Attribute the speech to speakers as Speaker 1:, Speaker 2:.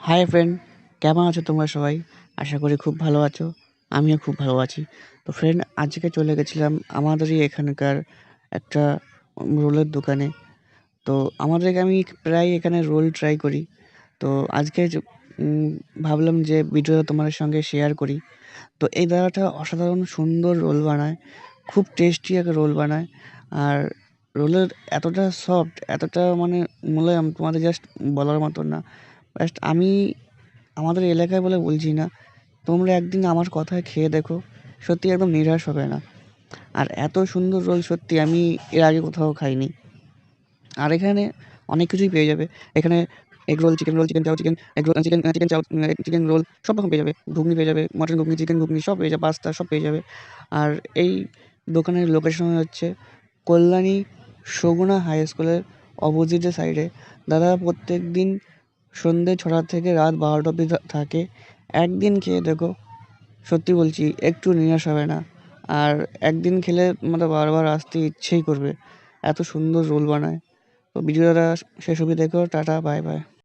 Speaker 1: Hi friend কেমন আছো তোমরা সবাই? আশা করি খুব ভালো আছো। আমিও খুব ভালো আছি। তো ফ্রেন্ড আজকে চলে গেছিলাম আমাদেরই এখানকার একটা রোলের দোকানে। তো আমাদের আমি প্রায় এখানে রোল ট্রাই করি। তো আজকে ভাবলাম যে ভিডিওটা তোমাদের সঙ্গে শেয়ার করি। তো এই দাদাটা অসাধারণ সুন্দর রোল বানায়। খুব টেস্টি একটা রোল বানায়। আর রোলের এতটা সফট এতটা মানে মোলায়েম তোমাদের জাস্ট বলার মতো না। জাস্ট আমি আমাদের এলাকায় বলে বলছি না, তোমরা একদিন আমার কথায় খেয়ে দেখো, সত্যি একদম নিরাশ হবে না। আর এত সুন্দর রোল সত্যি আমি এর আগে কোথাও খাইনি। আর এখানে অনেক কিছুই পেয়ে যাবে। এখানে egg roll chicken roll chicken chow chicken egg roll chicken chicken chow chicken roll সব রকম পেয়ে যাবে। ঘুগনি পেয়ে যাবে মটন ঘুগনি চিকেন ঘুগনি, সব পেয়ে যাবে পাস্তা সব পেয়ে যাবে। আর এই দোকানের লোকেশন হচ্ছে কল্যাণী সগুনা হাই স্কুলের অপোজিটের সাইডে দাদা প্রত্যেক দিন সন্ধ্যে ছটা থেকে রাত বারোটা অবধি থাকে। একদিন খেয়ে দেখো, সত্যি বলছি, একটু নিরাশ হবে না। আর একদিন খেলে মানে বারবার আসতে ইচ্ছেই করবে, এত সুন্দর রোল বানায়। তো ভিডিওটা শেষ অবধি দেখো, টাটা বাই বাই